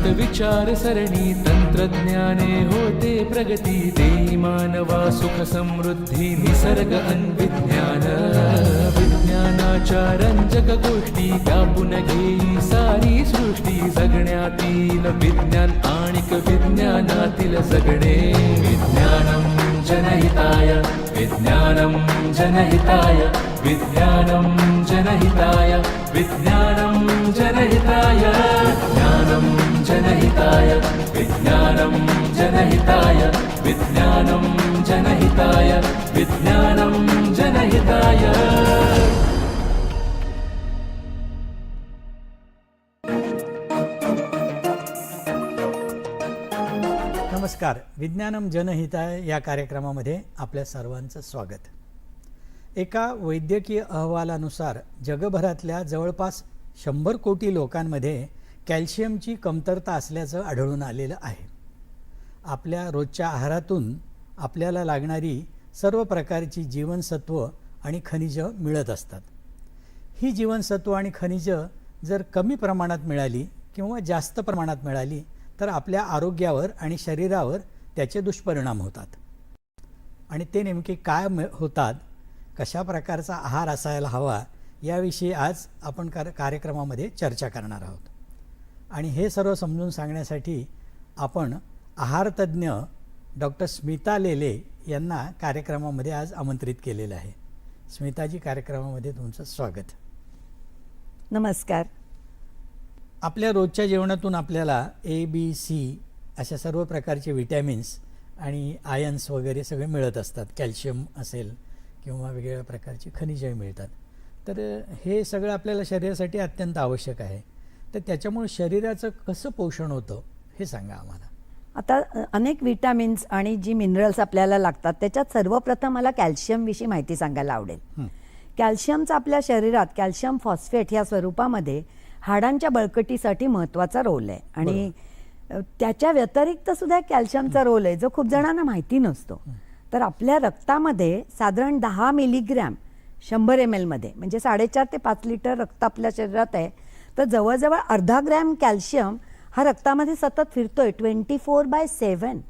नवनवीत विचार सरणी तंत्रज्ञाने होते प्रगती देई मानवा सुख समृद्धी निसर्ग अन्विज्ञान. विज्ञानाच्या रंजक गोष्टी व्यापून घेई सारी सृष्टी जगण्यातील विज्ञान आणिक विज्ञानातील जगणे. विज्ञानम जनहिताय विज्ञानम जनहिताय विज्ञानम जनहिताय विज्ञानम जनहिताय. ज्ञानम जनहिताय विज्ञानं जनहिताय विज्ञानं जनहिताय विज्ञानं जनहिताय. नमस्कार. विज्ञानम जनहिताय या कार्यक्रमामध्ये आपल्या सर्वांचं स्वागत. एका वैद्यकीय अहवालानुसार जगभरातल्या जवळपास शंभर कोटी लोकांमध्ये कॅल्शियमची कमतरता असल्याचं आढळून आलेलं आहे. आपल्या रोजच्या आहारातून आपल्याला लागणारी सर्व प्रकारची जीवनसत्व आणि खनिजं मिळत असतात. ही जीवनसत्व आणि खनिजं जर कमी प्रमाणात मिळाली किंवा जास्त प्रमाणात मिळाली तर आपल्या आरोग्यावर आणि शरीरावर त्याचे दुष्परिणाम होतात. आणि ते नेमके काय म- होतात कशा प्रकारचा आहार असायला हवा याविषयी आज आपण कार कार्यक्रमामध्ये चर्चा करणार आहोत. आणि हे सर्व समजून सांगण्यासाठी आपण आहारतज्ज्ञ डॉक्टर स्मिता लेले यांना कार्यक्रमामध्ये आज आमंत्रित केलेलं आहे. स्मिताजी कार्यक्रमामध्ये तुमचं स्वागत. नमस्कार. आपल्या रोजच्या जेवणातून आपल्याला ए बी सी अशा सर्व प्रकारचे विटॅमिन्स आणि आयन्स वगैरे सगळे मिळत असतात. कॅल्शियम असेल किंवा वेगवेगळ्या प्रकारची खनिजही मिळतात. तर हे सगळं आपल्याला शरीरासाठी अत्यंत आवश्यक आहे. तर त्याच्यामुळे शरीराचं कसं पोषण होतं हे सांगा आम्हाला. आता अनेक विटॅमिन्स आणि जी मिनरल्स आपल्याला लागतात त्याच्यात सर्वप्रथम मला कॅल्शियमविषयी माहिती सांगायला आवडेल. कॅल्शियमचा आपल्या शरीरात कॅल्शियम फॉस्फेट या स्वरूपामध्ये हाडांच्या बळकटीसाठी महत्त्वाचा रोल आहे. आणि त्याच्या व्यतिरिक्त सुद्धा कॅल्शियमचा रोल आहे जो खूप जणांना माहिती नसतो. तर आपल्या रक्तामध्ये साधारण दहा मिलीग्रॅम शंभर एम एलमध्ये म्हणजे साडेचार ते पाच लिटर रक्त आपल्या शरीरात आहे. तर जवळजवळ अर्धा ग्रॅम कॅल्शियम हा रक्तामध्ये सतत फिरतोय ट्वेंटी फोर बाय सेवन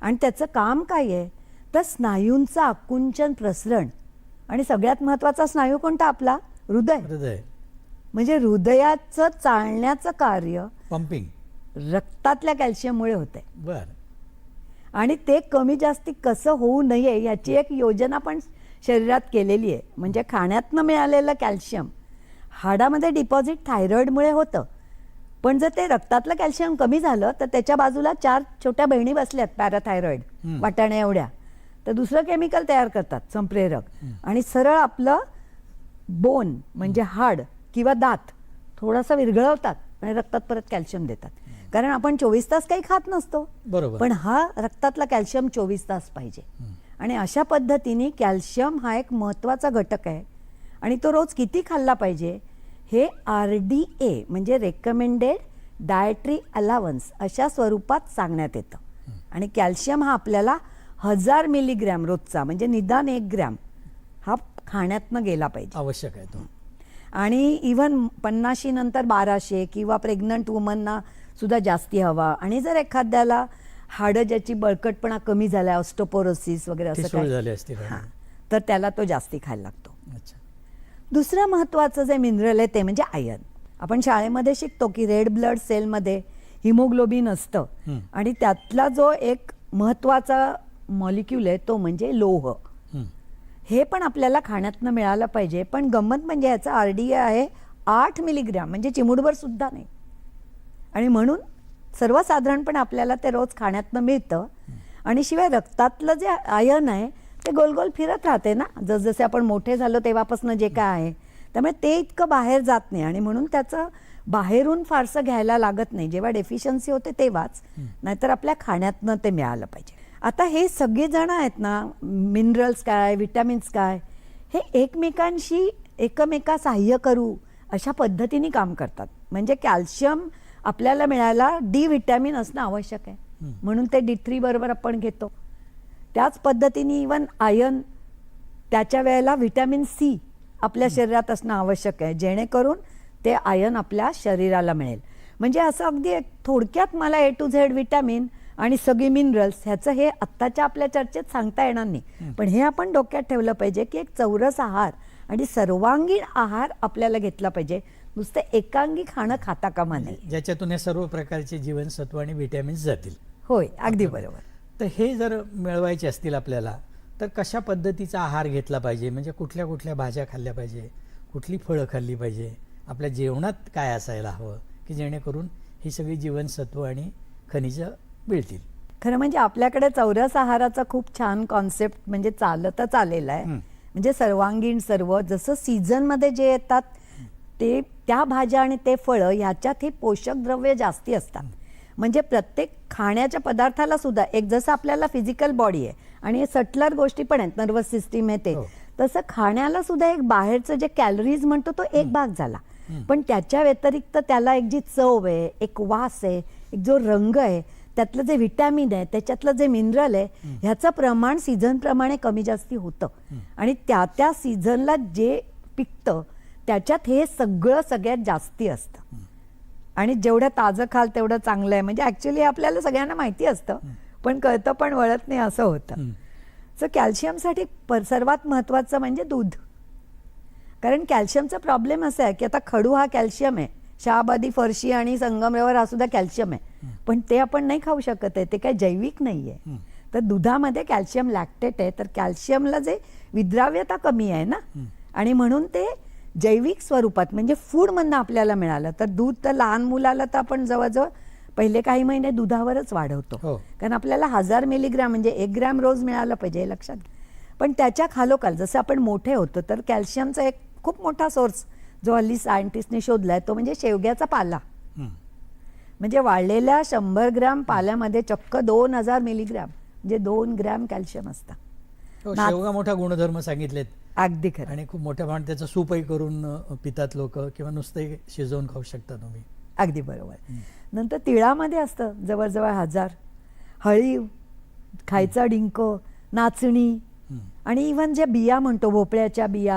आणि त्याचं काम काय आहे? तर स्नायूंचं आकुंचन प्रसरण. आणि सगळ्यात महत्त्वाचा स्नायू कोणता आपला? हृदय. हृदय. म्हणजे हृदयाचं चालण्याचं कार्य पंपिंग रक्तातल्या कॅल्शियममुळे होतंय. बर. आणि ते कमी जास्ती कसं होऊ नये याची एक योजना पण शरीरात केलेली आहे. म्हणजे खाण्यातनं मिळालेलं कॅल्शियम हाडामध्ये डिपॉझिट थायरॉइडमुळे होतं. पण जर ते रक्तातलं कॅल्शियम कमी झालं तर त्याच्या बाजूला चार छोट्या बहिणी बसल्यात पॅराथायरॉइड हम्म. वाटाण्या एवढ्या. तर दुसरं केमिकल तयार करतात संप्रेरक. आणि सरळ आपलं बोन म्हणजे हाड किंवा दात थोडासा विरघळवतात आणि रक्तात परत कॅल्शियम देतात. कारण आपण चोवीस तास काही खात नसतो. बरोबर. पण हा रक्तातला कॅल्शियम चोवीस तास पाहिजे. आणि अशा पद्धतीने कॅल्शियम हा एक महत्त्वाचा घटक आहे. आणि तो रोज किती खाल्ला पाहिजे? हे आर डी ए म्हणजे रेकमेंडेड डायटरी अलावन्स अशा स्वरूपात सांगण्यात येतं. आणि कॅल्शियम हा आपल्याला हजार मिलीग्रॅम रोजचा म्हणजे निदान एक ग्रॅम हा खाण्यातनं गेला पाहिजे. आवश्यक आहे तो. आणि इवन पन्नाशी नंतर बाराशे किंवा प्रेग्नंट वुमनना सुद्धा जास्ती हवा. आणि जर एखाद्याला हाडं ज्याची बळकटपणा कमी झाला ऑस्टोपोरोसिस वगैरे असं काय? तर त्याला तो जास्ती खायला लागतो. दुसरं महत्त्वाचं जे मिनरल आहे ते म्हणजे आयर्न आपण शाळेमध्ये शिकतो की रेड ब्लड सेलमध्ये हिमोग्लोबिन असतं. आणि त्यातला जो एक महत्त्वाचा मॉलिक्यूल आहे तो म्हणजे लोह. हं. पण आपल्याला खाण्यातनं मिळालं पाहिजे. पण गंमत म्हणजे याचा आर डी आहे आठ मिलीग्रॅम म्हणजे चिमुडभर सुद्धा नाही. आणि म्हणून सर्वसाधारणपणे आपल्याला ते रोज खाण्यातनं मिळतं. आणि शिवाय रक्तातलं जे आयन आहे ते गोल गोल फिरत राहते ना. जसजसे आपण मोठे झालो तेव्हापासून जे काय आहे. त्यामुळे ते इतकं बाहेर जात नाही आणि म्हणून त्याचं बाहेरून फारसं घ्यायला लागत नाही. जेव्हा डेफिशियन्सी होते तेव्हाच. नाहीतर आपल्या खाण्यातनं ते मिळालं पाहिजे. आता हे सगळे जण आहेत ना मिनरल्स काय विटॅमिन्स काय हे एकमेकांशी एकमेका सहाय्य करू अशा पद्धतीने काम करतात. म्हणजे कॅल्शियम आपल्याला मिळायला डी विटॅमिन असणं आवश्यक आहे. म्हणून ते डी थ्री बरोबर आपण घेतो. त्याच पद्धतीने इवन आयर्न त्याच्या वेळेला व्हिटॅमिन सी आपल्या शरीरात असणं आवश्यक आहे. जेणेकरून ते आयर्न आपल्या शरीराला मिळेल. म्हणजे असं अगदी एक थोडक्यात मला ए टू झेड विटॅमिन आणि सगळी मिनरल्स ह्याचं हे आत्ताच्या आपल्या चर्चेत सांगता येणार नाही. पण हे आपण डोक्यात ठेवलं पाहिजे की एक चौरस आहार आणि सर्वांगीण आहार आपल्याला घेतला पाहिजे. नुसतं एकांगी खाणं खाता कामा नये. ज्याच्यातून हे सर्व प्रकारचे जीवनसत्व आणि व्हिटॅमिन्स जातील. होय अगदी बरोबर. तर हे जर मिळवायचे असतील आपल्याला तर कशा पद्धतीचा आहार घेतला पाहिजे? म्हणजे कुठल्या कुठल्या भाज्या खाल्ल्या पाहिजे? कुठली फळं खाल्ली पाहिजे? आपल्या जेवणात काय असायला हवं? की जेणेकरून ही सगळी जीवनसत्व आणि खनिजं मिळतील. खरं म्हणजे आपल्याकडे चौरस आहाराचा खूप छान कॉन्सेप्ट म्हणजे चालतच आलेला आहे. म्हणजे सर्वांगीण सर्व जसं सीझनमध्ये जे येतात ते त्या भाज्या आणि ते फळं ह्याच्यात ही पोषक द्रव्य जास्ती असतात. म्हणजे प्रत्येक खाण्याच्या पदार्थाला सुद्धा एक जसं आपल्याला फिजिकल बॉडी आहे आणि सटलर गोष्टी पण आहेत नर्वस सिस्टीम आहे ते. हो. तसं खाण्याला सुद्धा एक बाहेरचं जे कॅलरीज म्हणतो तो एक भाग झाला. पण त्याच्या व्यतिरिक्त त्याला एक जी चव आहे एक वास आहे एक जो रंग आहे त्यातलं जे व्हिटॅमिन आहे त्याच्यातलं जे मिनरल आहे ह्याचं प्रमाण सीझन प्रमाणे कमी जास्ती होतं. आणि त्या त्या सीझनला जे पिकतं त्याच्यात हे सगळं सगळ्यात जास्ती असतं. आणि जेवढं ताजं खाल तेवढं चांगलं आहे. म्हणजे ऍक्च्युली आपल्याला सगळ्यांना माहिती असतं पण कळतं पण वळत नाही असं होतं. सो कॅल्शियमसाठी सर्वात महत्त्वाचं म्हणजे दूध. कारण कॅल्शियमचा प्रॉब्लेम असा आहे की आता खडू हा कॅल्शियम आहे. शहाबादी फरशी आणि संगमरवर हा सुद्धा कॅल्शियम आहे. पण ते आपण नाही खाऊ शकत आहे. ते काय जैविक नाही आहे. तर दुधामध्ये कॅल्शियम लॅक्टेट आहे. तर कॅल्शियमला जे विद्राव्यता कमी आहे ना? आणि म्हणून ते जैविक स्वरूपात म्हणजे फूडमधनं आपल्याला मिळालं तर दूध तर लहान मुलाला तर आपण जवळजवळ पहिले काही महिने दुधावरच वाढवतो हो. कारण आपल्याला हजार मिलीग्रॅम म्हणजे एक ग्रॅम रोज मिळालं पाहिजे हे लक्षात घ्या. पण त्याच्या खालोखाल जसं आपण मोठे होतो तर कॅल्शियमचा एक खूप मोठा सोर्स जो हल्ली सायंटिस्टने शोधलाय तो म्हणजे शेवग्याचा पाला हं. म्हणजे वाळलेल्या शंभर ग्रॅम पाल्यामध्ये चक्क दोन हजार मिलीग्रॅम म्हणजे दोन ग्रॅम कॅल्शियम असतं शेवगा मोठा गुणधर्म सांगितलेत. अगदी खरं. आणि खूप मोठ्या प्रमाणात त्याचं सूपही करून पितात लोक किंवा नुसतंही शिजवून खाऊ शकता तुम्ही. अगदी बरोबर. नंतर तिळामध्ये असतं जवळजवळ हजार. हळीव खायचा डिंक नाचणी हं. आणि इव्हन ज्या बिया म्हणतो भोपळ्याच्या बिया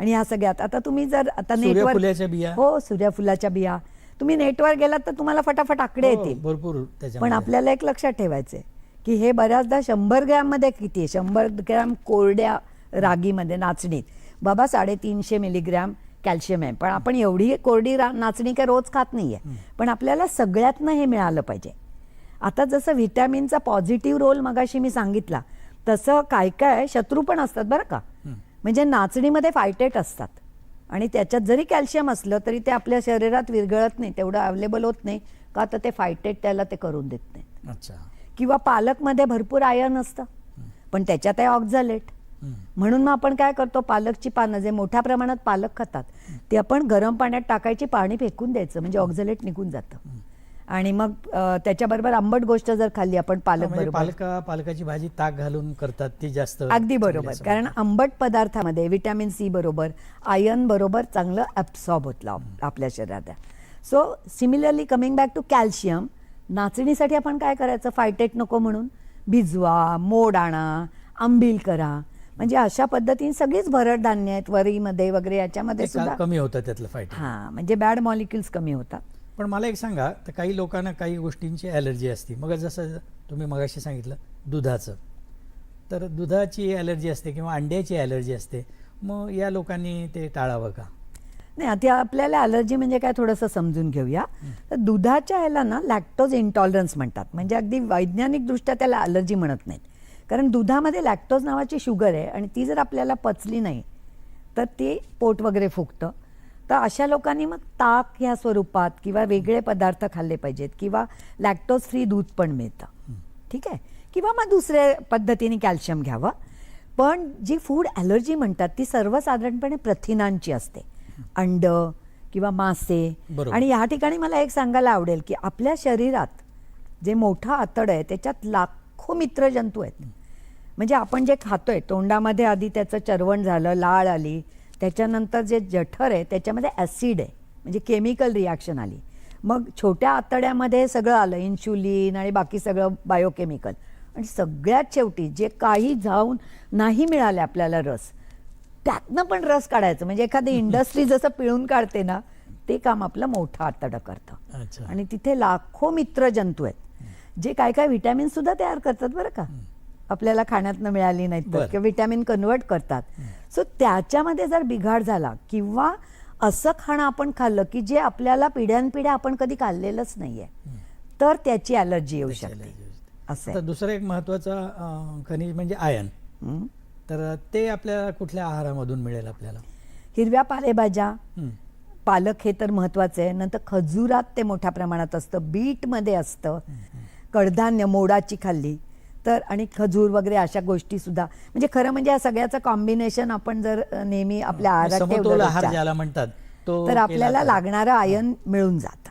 आणि ह्या सगळ्यात. आता तुम्ही जर आता नेटवर बिया? हो सूर्यफुलाच्या बिया. तुम्ही नेटवर गेलात तर तुम्हाला फटाफट आकडे हो, येतील. भरपूर पण आपल्याला एक लक्षात ठेवायचंय. की हे बऱ्याचदा शंभर ग्रॅममध्ये किती आहे? शंभर ग्रॅम कोरड्या रागीमध्ये नाचणीत. बाबा साडेतीनशे मिलीग्रॅम कॅल्शियम आहे. पण आपण एवढी कोरडी रा- नाचणी काय रोज खात नाहीये. पण आपल्याला सगळ्यातनं हे मिळालं पाहिजे. आता जसं व्हिटॅमिनचा पॉझिटिव्ह रोल मगाशी मी सांगितला तसं काय काय शत्रू पण असतात बरं का. म्हणजे नाचणीमध्ये फायटेट असतात. आणि त्याच्यात जरी कॅल्शियम असलं तरी ते आपल्या शरीरात विरघळत नाही तेवढं अवेलेबल होत नाही. का तर ते फायटेट त्याला ते करून देत नाही. अच्छा. किंवा पालकमध्ये भरपूर आयर्न असतं. पण त्याच्यात आहे ऑक्झालेट. म्हणून मग आपण काय करतो पालकची पानं जे मोठ्या प्रमाणात पालक खातात ते आपण गरम पाण्यात टाकायची पाणी फेकून द्यायचं म्हणजे ऑक्झालेट निघून जातं. आणि मग त्याच्याबरोबर आंबट गोष्ट जर खाल्ली आपण पालक बरोबर. पालका पालकाची भाजी ताक घालून करतात ती जास्त अगदी बरोबर. कारण आंबट पदार्थामध्ये विटॅमिन सी बरोबर आयर्न बरोबर चांगलं ॲब्सॉर्ब होतं आप- आपल्या शरीरात. So similarly coming back to calcium नाचणीसाठी आपण काय करायचं? फायटेट नको म्हणून भिजवा मोड आणा आंबील करा. म्हणजे अशा पद्धतीने सगळीच भरड धान्य आहेत वरीमध्ये वगैरे याच्यामध्ये सुद्धा कमी होतं त्यातलं फाईट हा म्हणजे बॅड मॉलिक्युल्स कमी होतात. पण मला एक सांगा तर काही लोकांना काही गोष्टींची ॲलर्जी असते. मग जसं तुम्ही मगाशी सांगितलं दुधाचं. तर दुधाची ॲलर्जी असते किंवा अंड्याची ॲलर्जी असते. मग या लोकांनी ते टाळावं का? नाही आता आपल्याला ॲलर्जी म्हणजे काय थोडंसं समजून घेऊया. तर दुधाच्या ह्याला ना लॅक्टोज इंटॉलरन्स म्हणतात. म्हणजे अगदी वैज्ञानिकदृष्ट्या त्याला ॲलर्जी म्हणत नाहीत. कारण दुधामध्ये लॅक्टोज नावाची शुगर आहे आणि ती जर आपल्याला पचली नाही तर ते पोट वगैरे फुगतं. तर अशा लोकांनी मग ताक ह्या स्वरूपात किंवा वेगळे पदार्थ खाल्ले पाहिजेत किंवा लॅक्टोज फ्री दूध पण मिळतं. ठीक आहे? किंवा मग दुसऱ्या पद्धतीने कॅल्शियम घ्यावं. पण जी फूड ॲलर्जी म्हणतात ती सर्वसाधारणपणे प्रथिनांची असते. अंड किंवा मासे. आणि या ठिकाणी मला एक सांगायला आवडेल की आपल्या शरीरात जे मोठं आतड आहे त्याच्यात लाखो मित्र जंतू आहेत. म्हणजे आपण जे खातोय तोंडामध्ये आधी त्याचं चरवण झालं लाळ आली त्याच्यानंतर जे जठर आहे त्याच्यामध्ये ॲसिड आहे. म्हणजे केमिकल रिॲक्शन आली. मग छोट्या आतड्यामध्ये सगळं आलं इन्शुलिन आणि बाकी सगळं बायोकेमिकल. आणि सगळ्यात शेवटी जे काही जाऊन नाही मिळाले आपल्याला रस त्यातनं पण रस काढायचं. म्हणजे एखादी इंडस्ट्री जसं पिळून काढते ना ते काम आपलं मोठं आतडं करतं. अच्छा. आणि तिथे लाखो मित्र जंतू आहेत. जे काय काय व्हिटॅमिन सुद्धा तयार करतात बरं का. आपल्याला खाण्यातनं मिळाली नाहीत तर. किंवा व्हिटॅमिन कन्वर्ट करतात. सो त्याच्यामध्ये जर बिघाड झाला किंवा असं खाणं आपण खाल्लं की जे आपल्याला पिढ्यानपिढ्या आपण कधी खाल्लेलंच नाहीये तर त्याची अलर्जी येऊ शकते. असं. दुसरं एक महत्वाचं खनिज म्हणजे आयन? तर ते आपल्याला कुठल्या आहारामधून मिळेल आपल्याला? हिरव्या पालेभाज्या. पालक हे तर महत्वाचं आहे. नंतर खजुरात ते मोठ्या प्रमाणात असतं बीटमध्ये असतं. कडधान्य मोडाची खाल्ली. तर आणि खजूर वगैरे अशा गोष्टी सुद्धा. म्हणजे खरं म्हणजे या सगळ्याचं कॉम्बिनेशन आपण जर नेहमी आपल्या आहारात समतोल ठेवलं आहार रोजच्या, ज्याला म्हणतात तो तर आपल्याला लागणारं आयन मिळून जातं.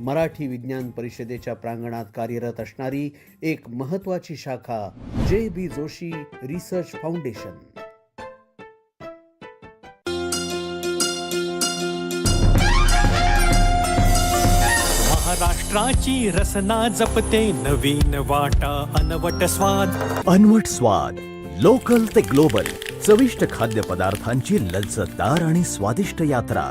Marathi विज्ञान परिषदेच्या प्रांगणात कार्यरत असणारी एक महत्वाची शाखा जे बी जोशी रिसर्च फाउंडेशन. महाराष्ट्राची रसना जपते नवीन वाटा अनवट स्वाद. अनवट स्वाद लोकल ते ग्लोबल चविष्ट खाद्यपदार्थांची लज्जतदार आणि स्वादिष्ट यात्रा.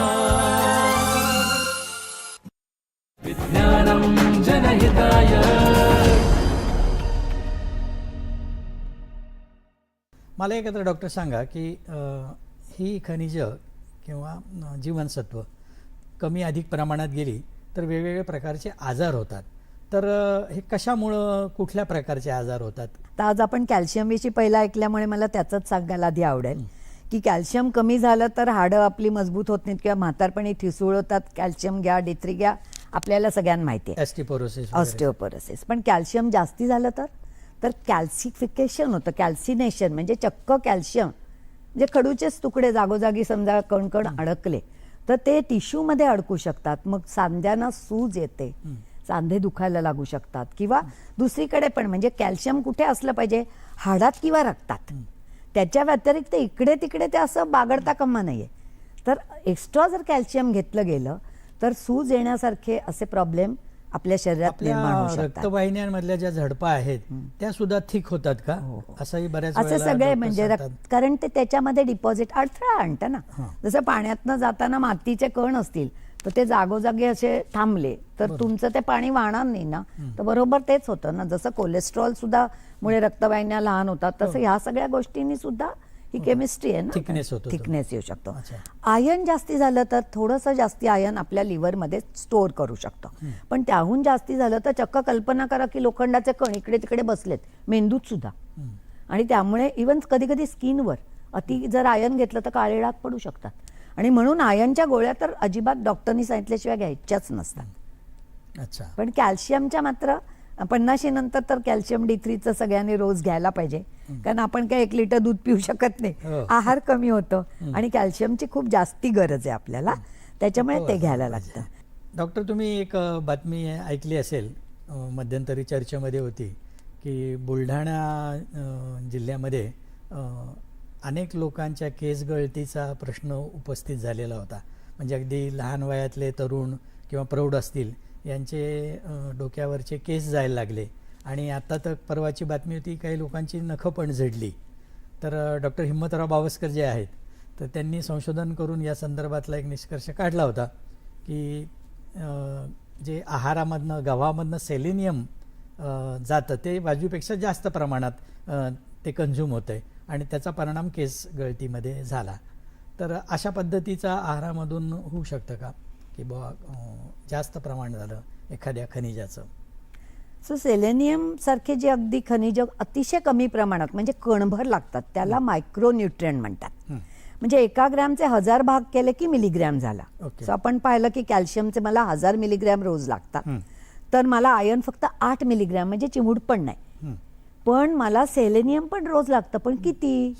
मला एकत्र डॉक्टर सांगा की ही खनिज किंवा जीवनसत्व कमी अधिक प्रमाणात गेली तर वेगवेगळ्या प्रकारचे आजार होतात. तर हे कशामुळं कुठल्या प्रकारचे आजार होतात? तर आज आपण कॅल्शियम विषयी पहिला ऐकल्यामुळे मला त्याचंच सांगायला आधी आवडेल. की कॅल्शियम कमी झालं तर हाडं आपली मजबूत होत नाहीत किंवा म्हातारपणी ठिसूळ होतात. कॅल्शियम घ्या डिथ्री घ्या आपल्याला सगळ्यांना माहिती आहे. ॲस्टिपोरोसिस ऑस्टिओपोरोसिस पण कॅल्शियम जास्ती झालं तर? तर कॅल्सिफिकेशन होतं. कॅल्सिनेशन म्हणजे चक्क कॅल्शियम म्हणजे खडूचेच तुकडे जागोजागी समजा कणकण अडकले तर ते टिश्यूमध्ये अडकू शकतात. मग सांध्यांना सूज येते. सांधे दुखायला लागू शकतात. किंवा दुसरीकडे पण म्हणजे कॅल्शियम कुठे असलं पाहिजे? हाडात किंवा रक्तात. त्याच्या व्यतिरिक्त इकडे तिकडे ते असं बागडता कामा नाहीये तर एक्स्ट्रा जर कॅल्शियम घेतलं गेलं तर सूज येण्यासारखे असे प्रॉब्लेम आपल्या शरीरात निर्माण होऊ आपल्या शकतात. रक्तवाहिन्यांमधल्या ज्या झडपा आहेत त्या सुद्धा थिक होतात का? असंही बऱ्याच हो, असे वेळेला सगळे म्हणजे सांगतात. कारण ते त्याच्यामध्ये डिपॉझिट अडथळा आणतं ना. जसं पाण्यातनं जाताना मातीचे कण असतील तर ते जागोजागी असे थांबले तर तुमचं ते पाणी वाहणार नाही ना. तर बरोबर तेच होतं ना. जसं कोलेस्ट्रॉल सुद्धा मुळे रक्तवाहिन्या लहान होतात तसं ह्या सगळ्या गोष्टींनी सुद्धा ही केमिस्ट्री आहे ना. Thickness होतो. थिकनेस येऊ शकतो. आयन जास्ती झालं तर थोडंसं जास्ती आयन आपल्या लिव्हरमध्ये स्टोअर करू शकतो. पण त्याहून जास्ती झालं तर चक्क कल्पना करा की लोखंडाचे कण इकडे तिकडे बसलेत मेंदूत सुद्धा. आणि त्यामुळे इवन कधी कधी स्किनवर अति जर आयन घेतलं तर काळे डाग पडू शकतात. आणि म्हणून आयनच्या गोळ्या तर अजिबात डॉक्टरनी सांगितल्याशिवाय घ्यायच्याच नसतात. अच्छा. पण कॅल्शियमच्या मात्र पन्नाशी नंतर तर कॅल्शियम डी थ्रीचं सगळ्यांनी रोज घ्यायला पाहिजे. कारण आपण काय एक लिटर दूध पिऊ शकत नाही. हो. आहार कमी होतो आणि कॅल्शियमची खूप जास्ती गरज आहे आपल्याला. त्याच्यामुळे हो, ते घ्यायला लागतं. डॉक्टर तुम्ही एक बातमी ऐकली असेल मध्यंतरी चर्चेमध्ये होती की बुलढाणा जिल्ह्यामध्ये अनेक लोकांच्या केस गळतीचा प्रश्न उपस्थित झालेला होता. म्हणजे अगदी लहान वयातले तरुण किंवा प्रौढ असतील यांचे डोक्यावरचे केस जायला लागले. आणि आता तर परवाची बातमी होती काही लोकांची नखं पण झडली तर डॉक्टर हिम्मतराव बावस्कर जे आहेत तर त्यांनी संशोधन करून या संदर्भातला एक निष्कर्ष काढला होता की जे आहारामधनं गव्हामधनं सेलेनियम जातं ते बाजूपेक्षा जास्त प्रमाणात ते कन्झ्युम होतं आहे आणि त्याचा परिणाम केस गळतीमध्ये झाला. तर अशा पद्धतीचा आहारामधून होऊ शकतं का? की बुवा जास्त प्रमाण झालं एखाद्या खनिजाचं. सो सेलेनियम सारखे जे अगदी खनिज अतिशय कमी प्रमाणात म्हणजे कणभर लागतात त्याला मायक्रोन्युट्रियन म्हणतात. म्हणजे एका ग्रॅमचे हजार भाग केले की मिलीग्रॅम झाला. सो आपण पाहिलं की कॅल्शियमचे मला हजार मिलीग्रॅम रोज लागतात. तर मला आयर्न फक्त आठ मिलीग्रॅम म्हणजे चिमूड पण नाही. पण मला सेलेनियम पण रोज लागतं. पण किती?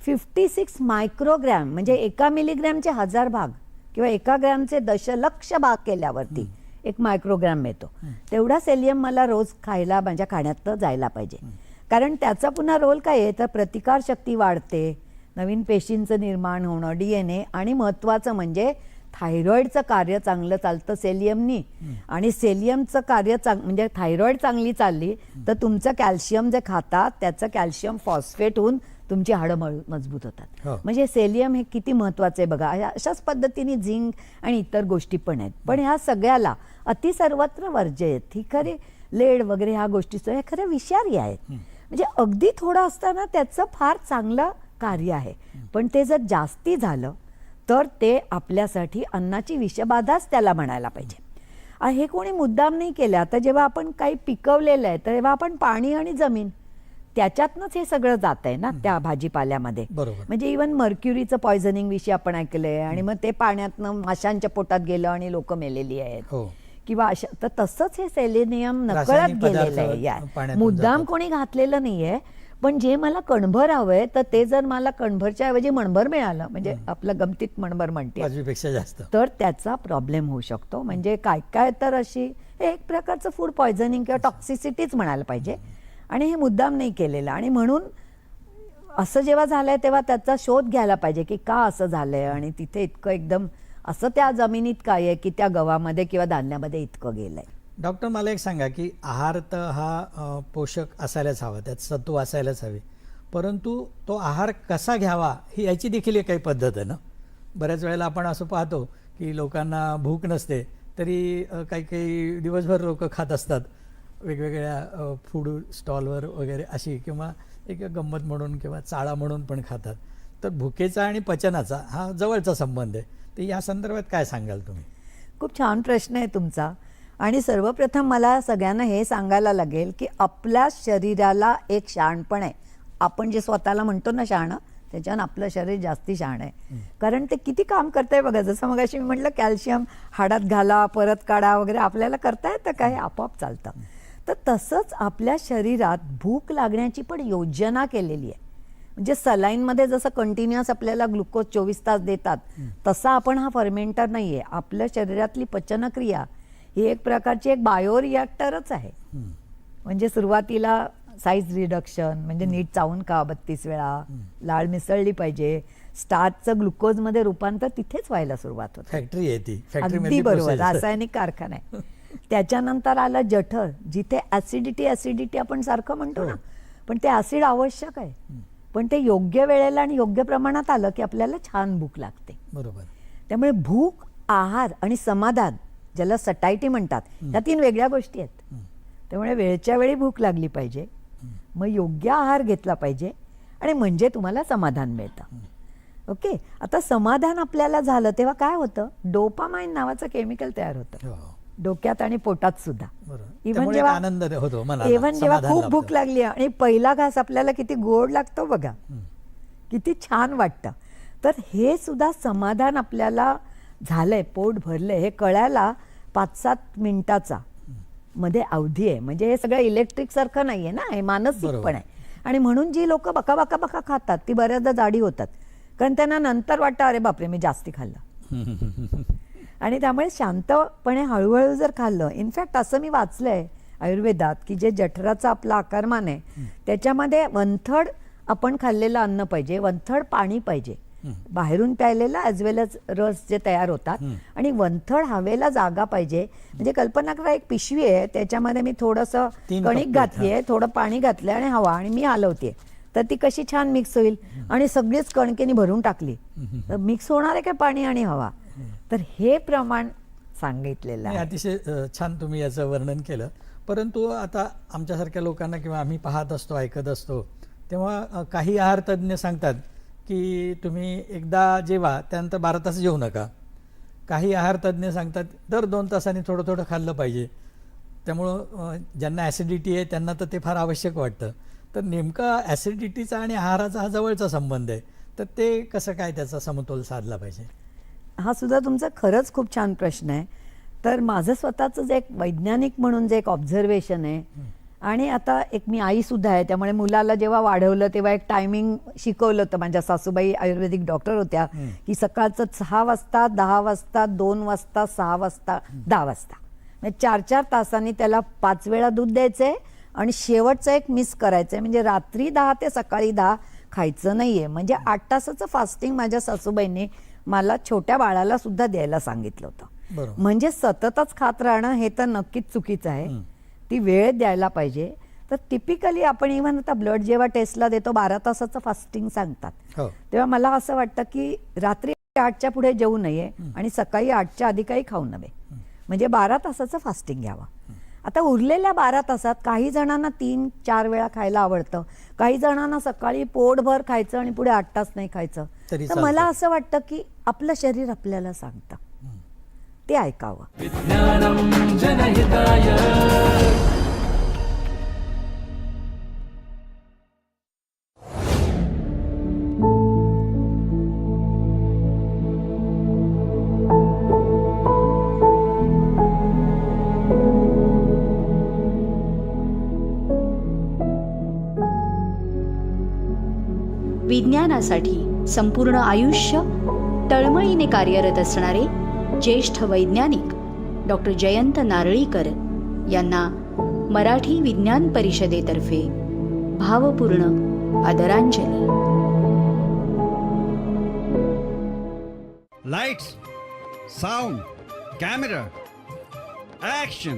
फिफ्टी सिक्स मायक्रोग्रॅम म्हणजे एका मिलीग्रॅमचे हजार भाग. किंवा एका ग्रॅमचे दशलक्ष भाग केल्यावरती एक मायक्रोग्रॅम मिळतो. तेवढा सेलियम मला रोज खायला माझ्या खाण्यात जायला पाहिजे. कारण त्याचा पुन्हा रोल काय आहे? तर प्रतिकारशक्ती वाढते नवीन पेशींचं निर्माण होणं डी एन ए आणि महत्त्वाचं म्हणजे थायरॉईडचं कार्य चांगलं चालतं सेलियमनी आणि सेलियमचं कार्य चांग म्हणजे थायरॉईड चांगली चालली तर तुमचं कॅल्शियम जे खातात त्याचं कॅल्शियम फॉस्फेट होऊन तुमची हाडं मळ- मजबूत. होतात. म्हणजे सेलियम हे किती महत्वाचं आहे बघा. अशा- अशाच पद्धतीने झिंक आणि इतर गोष्टी पण आहेत. पण ह्या सगळ्याला अति सर्वत्र वर्ज्य आहेत. ही खरे लेड वगैरे ह्या गोष्टी ह्या खऱ्या विषारी आहेत. म्हणजे अगदी थोडं असताना त्याचं फार चांगलं कार्य आहे. पण ते जर जास्ती झालं तर ते आपल्यासाठी अन्नाची विषबाधाच त्याला म्हणायला पाहिजे. हे कोणी मुद्दाम नाही केलं. आता जेव्हा आपण काही पिकवलेलं आहे तेव्हा आपण पाणी आणि जमीन त्याच्यातनंच हे सगळं जात आहे ना त्या भाजीपाल्यामध्ये. म्हणजे इवन मर्क्युरीचं पॉयझनिंग विषयी आपण ऐकलंय आणि मग ते पाण्यातनं माशांच्या पोटात गेलं आणि लोक मेलेली आहेत. हो. किंवा अशा तर तसंच हे सेलेनियम नकळत गेलेलं आहे या मुद्दाम. कोणी घातलेलं नाहीये पण जे मला कणभर हवंय तर ते जर मला कणभरच्या ऐवजी मणभर मिळालं म्हणजे आपलं गमतीत मणभर म्हणते जास्त. तर त्याचा प्रॉब्लेम होऊ शकतो. म्हणजे काय काय तर अशी हे एक प्रकारचं फूड पॉयझनिंग किंवा टॉक्सिसिटीच म्हणायला पाहिजे. आणि हे मुद्दाम नाही केलेलं. आणि म्हणून असं जेव्हा झालं आहे तेव्हा त्याचा शोध घ्यायला पाहिजे की का असं झालं आहे आणि तिथे इतकं एकदम असं त्या जमिनीत काय आहे की त्या गव्हामध्ये किंवा धान्यामध्ये इतकं गेलं आहे डॉक्टर मला एक सांगा की आहार तर हा पोषक असायलाच हवा त्यात सत्व असायलाच हवे. परंतु तो आहार कसा घ्यावा ही याची देखील एक काही पद्धत आहे ना? बऱ्याच वेळेला आपण असं पाहतो की लोकांना भूक नसते तरी काही काही दिवसभर लोक खात असतात. वेगवेगळ्या फूड स्टॉलवर वगैरे अशी किंवा एक गंमत म्हणून किंवा चाळा म्हणून पण खातात. तर भुकेचा आणि पचनाचा हा जवळचा संबंध आहे. तर या संदर्भात काय सांगाल तुम्ही? खूप छान प्रश्न आहे तुमचा. आणि सर्वप्रथम मला सगळ्यांना हे सांगायला लागेल की आपल्या शरीराला एक शहाणपण आहे. आपण जे स्वतःला म्हणतो ना शहाणं त्याच्यानं आपलं शरीर जास्ती शहाण आहे. कारण ते किती काम करतंय बघा जसं मग मी म्हटलं कॅल्शियम हाडात घाला परत काढा वगैरे आपल्याला करता येतं काय आपोआप चालतं. तर तसंच आपल्या शरीरात भूक लागण्याची पण योजना केलेली आहे. म्हणजे सलाईनमध्ये जसं कंटिन्युअस आपल्याला ग्लुकोज चोवीस तास देतात तसा आपण हा फर्मेंटर नाही आहे आपल्या शरीरातली पचनक्रिया ही एक प्रकारची एक बायो रिॲक्टरच आहे. म्हणजे सुरुवातीला साईज रिडक्शन म्हणजे नीट चावून खा बत्तीस वेळा लाळ मिसळली पाहिजे. स्टार्चचं ग्लुकोजमध्ये रूपांतर तिथेच व्हायला सुरुवात होते. फॅक्टरी आहे ती. अगदी बरोबर. रासायनिक कारखाना आहे. त्याच्यानंतर आलं जठर जिथे ऍसिडिटी ऍसिडिटी आपण सारखं म्हणतो ना पण ते ऍसिड आवश्यक आहे. पण ते योग्य वेळेला आणि योग्य प्रमाणात आलं की आपल्याला छान भूक लागते. बरोबर. त्यामुळे भूक आहार आणि समाधान ज्याला सटायटी म्हणतात ह्या तीन वेगळ्या गोष्टी आहेत. त्यामुळे वेळच्या वेळी भूक लागली पाहिजे मग योग्य आहार घेतला पाहिजे आणि म्हणजे तुम्हाला समाधान मिळतं. ओके? आता समाधान आपल्याला झालं तेव्हा काय होतं? डोपामाइन नावाचं केमिकल तयार होतं. हो. डोक्यात आणि पोटात सुद्धा. इव्हन जेव्हा आनंद होतो इव्हन जेव्हा खूप भूक. लागली आणि पहिला घास आपल्याला किती गोड लागतो बघा. किती छान वाटतं. तर हे सुद्धा समाधान आपल्याला झालंय पोट भरलंय. हे कळायला पाच सात मिनिटाचा मध्ये अवधी आहे. म्हणजे हे सगळं इलेक्ट्रिक सारखं नाहीये ना हे मानसिक. पण आहे. आणि म्हणून जी लोक बका बका बका खातात ती बऱ्याचदा जाडी होतात. कारण त्यांना नंतर वाटतं अरे बापरे मी जास्ती खाल्लं. आणि त्यामुळे शांतपणे हळूहळू जर खाल्लं इनफॅक्ट असं मी वाचलंय आयुर्वेदात की जे जठराचा आपला आकारमान आहे त्याच्यामध्ये वनथड आपण खाल्लेलं अन्न पाहिजे वनथड पाणी पाहिजे. बाहेरून प्यायलेला ॲज वेल एज रस जे तयार होतात आणि वनथड हवेला जागा पाहिजे. म्हणजे कल्पना करा एक पिशवी आहे त्याच्यामध्ये मी थोडंसं कणिक कप घातली आहे थोडं पाणी घातलंय आणि हवा आणि मी हलवते तर ती कशी छान मिक्स होईल? आणि सगळीच कणकेनी भरून टाकली. तर मिक्स होणार आहे काय पाणी आणि हवा? तर हे प्रमाण सांगितलेलं आहे. अतिशय छान तुम्ही याचं वर्णन केलं. परंतु आता आमच्यासारख्या लोकांना किंवा आम्ही पाहत असतो ऐकत असतो तेव्हा काही आहार तज्ज्ञ सांगतात की तुम्ही एकदा जेवा त्यानंतर बारा तास जेवू नका. काही आहार तज्ज्ञ सांगतात दर दोन तासांनी थोडं थोडं खाल्लं पाहिजे. त्यामुळं ज्यांना ॲसिडिटी आहे त्यांना तर ते फार आवश्यक वाटतं. तर नेमका ॲसिडिटीचा आणि आहाराचा हा जवळचा संबंध आहे. तर ते कसं काय त्याचा समतोल साधला पाहिजे? हा सुद्धा तुमचा खरंच खूप छान प्रश्न आहे. तर माझं स्वतःचं जे एक वैज्ञानिक म्हणून जे एक ऑब्झर्वेशन आहे आणि आता एक मी आई सुद्धा आहे त्यामुळे मुलाला जेव्हा वाढवलं तेव्हा एक टायमिंग शिकवलं होतं. माझ्या सासूबाई आयुर्वेदिक डॉक्टर होत्या की सकाळचं सहा वाजता दहा वाजता दोन वाजता सहा वाजता दहा वाजता. म्हणजे चार चार तासांनी त्याला पाच वेळा दूध द्यायचंय आणि शेवटचं एक मिस करायचंय. म्हणजे रात्री दहा ते सकाळी दहा खायचं नाहीये. म्हणजे आठ तासाचं फास्टिंग माझ्या सासूबाईंनी मला छोट्या बाळाला सुद्धा द्यायला सांगितलं होतं. म्हणजे सततच खात राहणं हे तर नक्कीच चुकीचं आहे. ती वेळ द्यायला पाहिजे. तर टिपिकली आपण इव्हन आता ब्लड जेव्हा टेस्टला देतो बारा तासाचं फास्टिंग सांगतात. हो. तेव्हा मला असं वाटतं की रात्री आठच्या पुढे जेवू नये आणि सकाळी आठच्या आधी काही खाऊ नये. म्हणजे बारा तासाचं फास्टिंग घ्यावं. आता उरलेल्या बारा तासात काही जणांना तीन चार वेळा खायला आवडतं. काही जणांना सकाळी पोटभर खायचं आणि पुढे आठ तास नाही खायचं. तरी मला. असं वाटतं की आपलं शरीर आपल्याला सांगतं. ते ऐकावं. विज्ञानासाठी संपूर्ण आयुष्य तळमळीने कार्यरत असणारे ज्येष्ठ वैज्ञानिक डॉक्टर जयंत नारळीकर यांना मराठी विज्ञान परिषदेतर्फे भावपूर्ण आदरांजली. Lights, sound, camera, action.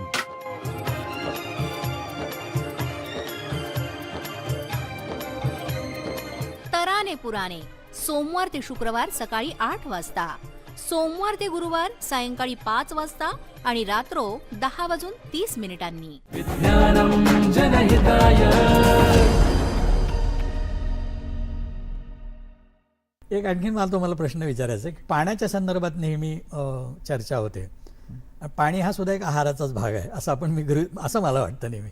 तराने पुराणे. सोमवार ते शुक्रवार सकाळी आठ वाजता. सोमवार ते गुरुवार सायंकाळी पाच वाजता आणि रात्रो दहा वाजून तीस मिनिटांनी. एक आणखीन मला तुम्हाला प्रश्न विचारायचा आहे की पाण्याच्या संदर्भात नेहमी चर्चा होते. आणि पाणी हा सुद्धा एक आहाराचाच भाग आहे असं आपण मी गृह असं मला वाटतं नेहमी.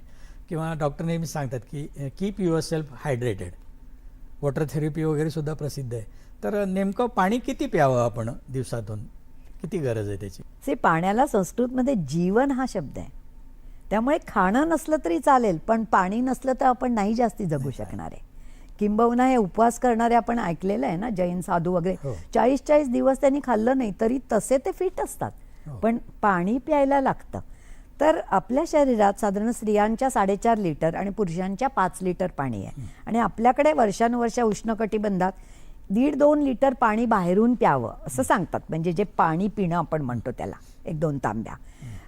किंवा डॉक्टर नेहमी सांगतात की keep yourself hydrated. Water therapy वगैरे सुद्धा प्रसिद्ध आहे. तर नेमकं पाणी किती प्यावं आपण दिवसातून? किती गरज आहे त्याची? से पाण्याला संस्कृतमध्ये जीवन हा शब्द आहे. त्यामुळे खाणं नसलं तरी चालेल पण पाणी नसलं तर आपण नाही जास्ती जगू शकणार आहे. किंबहुना हे उपवास करणारे आपण ऐकलेलं आहे ना जैन साधू वगैरे. हो. चाळीस चाळीस दिवस त्यांनी खाल्लं नाही तरी तसे ते फिट असतात. हो. पण पाणी प्यायला लागतं. तर आपल्या शरीरात साधारण स्त्रियांच्या साडेचार लिटर आणि पुरुषांच्या पाच लिटर पाणी आहे. आणि आपल्याकडे वर्षानुवर्ष उष्णकटिबंधात दीड दोन लिटर पाणी बाहेरून प्यावं असं सांगतात. म्हणजे जे पाणी पिणं आपण म्हणतो त्याला एक दोन तांब्या.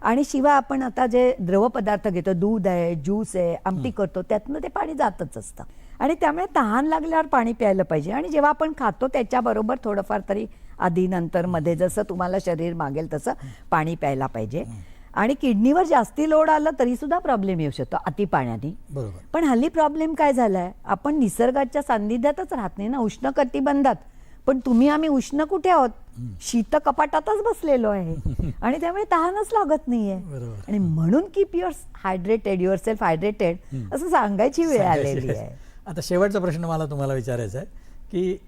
आणि शिवाय आपण आता जे द्रव पदार्थ घेतो दूध आहे ज्यूस आहे आमटी करतो त्यातनं ते पाणी जातच असतं. आणि त्यामुळे तहान लागल्यावर पाणी प्यायला पाहिजे. आणि जेव्हा आपण खातो त्याच्याबरोबर थोडंफार तरी आधी नंतर मध्ये जसं तुम्हाला शरीर मागेल तसं पाणी प्यायला पाहिजे. आणि किडनीवर जास्ती लोड आलं तरी सुद्धा प्रॉब्लेम येऊ शकतो अति पाण्याने. बरोबर. पण हल्ली प्रॉब्लेम काय झालाय? आपण निसर्गाच्या सान्निध्यातच राहत नाही ना उष्ण कटिबंधात पण तुम्ही आम्ही उष्ण कुठे आहोत? शीत कपाटातच बसलेलो आहे. आणि त्यामुळे तहानच लागत नाहीये. आणि म्हणून keep your hydrated yourself hydrated असं सांगायची वेळ आलेली आहे. आता शेवटचा प्रश्न मला तुम्हाला विचारायचा आहे की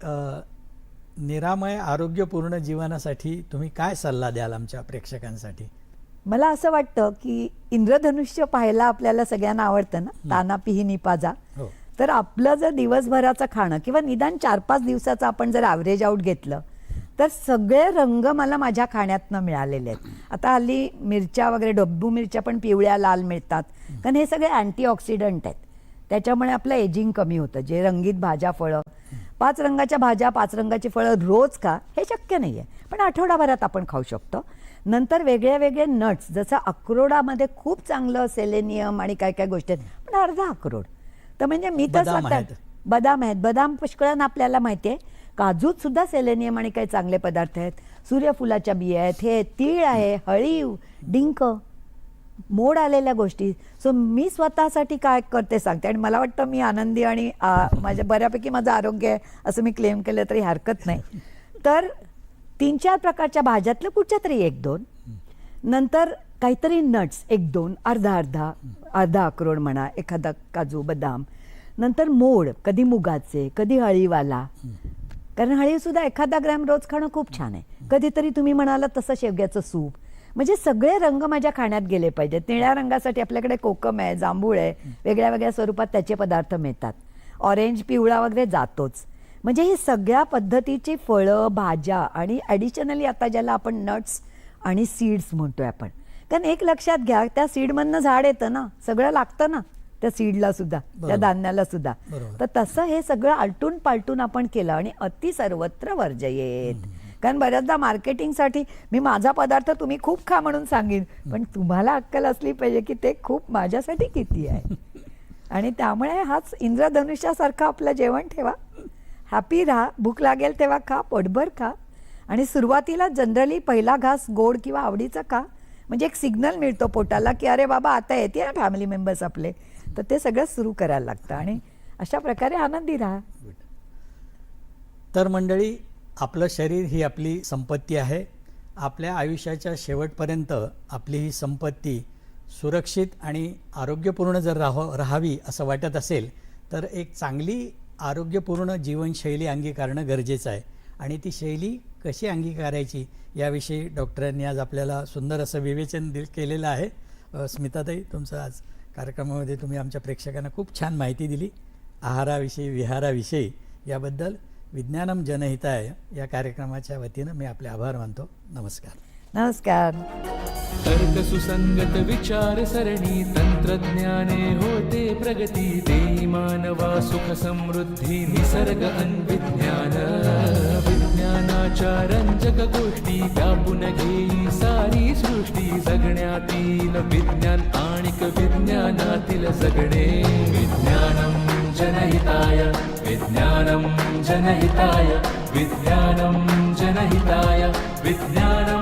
निरामय आरोग्यपूर्ण जीवनासाठी तुम्ही काय सल्ला द्याल आमच्या प्रेक्षकांसाठी? मला असं वाटतं की इंद्रधनुष्य पाहायला आपल्याला सगळ्यांना आवडतं ना? ताना पिही निपाजा हो. तर आपलं जर दिवसभराचं खाणं किंवा निदान चार पाच दिवसाचं आपण जर ॲव्हरेज आउट घेतलं तर सगळे रंग मला माझ्या खाण्यातनं मिळालेले आहेत. आता हल्ली मिरच्या वगैरे डब्बू मिरच्या पण पिवळ्या लाल मिळतात. कारण हे सगळे अँटीऑक्सिडंट आहेत. त्याच्यामुळे आपलं एजिंग कमी होतं. जे रंगीत भाज्या फळं पाच रंगाच्या भाज्या पाच रंगाची फळं रोज खा हे शक्य नाही आहे पण आठवडाभरात आपण खाऊ शकतो. नंतर वेगळे वेगळे नट्स जसं अक्रोडामध्ये खूप चांगलं सेलेनियम आणि काय काय गोष्टी आहेत पण अर्धा अक्रोड. तर म्हणजे मी तर बदाम स्वतः- आहेत. बदाम आहेत. बदाम पुष्कळन आपल्याला माहिती आहे. काजूत सुद्धा सेलेनियम आणि काही चांगले पदार्थ आहेत. सूर्यफुलाच्या बिया आहेत. हे तीळ आहे हळीव डिंक मोड आलेल्या गोष्टी. सो मी स्वतःसाठी काय करते सांगते. आणि मला वाटतं मी आनंदी आणि माझ्या बऱ्यापैकी माझं आरोग्य आहे असं मी क्लेम केलं तरी हरकत नाही. तर तीन चार प्रकारच्या भाज्यातलं कुठच्या तरी एक दोन. नंतर काहीतरी नट्स एक दोन. अर्धा अर्धा. अर्धा अक्रोड म्हणा एखादा काजू बदाम. नंतर मोड कधी मुगाचे कधी हळीवाला. कारण हळीसुद्धा एखादा ग्रॅम रोज खाणं खूप छान आहे. कधीतरी तुम्ही म्हणाला तसं शेवग्याचं सूप. म्हणजे सगळे रंग माझ्या खाण्यात गेले पाहिजेत. निळ्या रंगासाठी आपल्याकडे कोकम आहे जांभूळ आहे. वेगळ्या वेगळ्या स्वरूपात त्याचे पदार्थ मिळतात. ऑरेंज पिवळा वगैरे जातोच. म्हणजे ही सगळ्या पद्धतीची फळं भाज्या आणि ॲडिशनली आता ज्याला आपण नट्स आणि सीड्स म्हणतोय आपण. कारण एक लक्षात घ्या त्या सीडमधनं झाड येतं ना सगळं लागतं ना त्या सीडला सुद्धा त्या. धान्याला सुद्धा. तर तसं हे सगळं आलटून पालटून आपण केलं आणि अति सर्वत्र वर्जयेत कारण बऱ्याचदा मार्केटिंगसाठी मी माझा पदार्थ तुम्ही खूप खा म्हणून सांगेन पण तुम्हाला अक्कल असली पाहिजे की ते खूप माझ्यासाठी किती आहे. आणि त्यामुळे हाच इंद्रधनुष्यासारखं आपलं जेवण ठेवा. हॅपी राहा भूक लागेल तेव्हा खा पोटभर खा. आणि सुरुवातीला जनरली पहिला घास गोड किंवा आवडीचा खा. म्हणजे एक सिग्नल मिळतो पोटाला की अरे बाबा आता येते ना फॅमिली मेंबर्स आपले. तर ते सगळं सुरू करायला लागतं. आणि अशा प्रकारे आनंदी राहा. तर मंडळी आपलं शरीर ही आपली संपत्ती आहे. आपल्या आयुष्याच्या शेवटपर्यंत आपली ही संपत्ती सुरक्षित आणि आरोग्यपूर्ण जर राह राहावी असं वाटत असेल तर एक चांगली आरोग्यपूर्ण जीवनशैली अंगीकारणं गरजेचं आहे. आणि ती शैली कशी अंगीकारायची याविषयी डॉक्टरांनी आज आपल्याला सुंदर असं विवेचन दिल केलेलं आहे. स्मिताताई तुमचं आज कार्यक्रमामध्ये तुम्ही आमच्या प्रेक्षकांना खूप छान माहिती दिली. आहाराविषयी विहाराविषयी याबद्दल विज्ञानम जनहिताय या कार्यक्रमाच्या वतीनं मी आपले आभार मानतो. नमस्कार. नमस्कार. तर्क सुसंगत विचार सरणी तंत्रज्ञाने होते प्रगती देई मानवा सुख समृद्धी निसर्ग अन्विज्ञान. विज्ञानाच्या रंजक गोष्टी व्यापून घेई सारी सृष्टी जगण्यातील विज्ञान आणिक विज्ञानातील जगणे. विज्ञानम जनहिताय विज्ञानम जनहिताय विज्ञानम जनहिताय विज्ञानम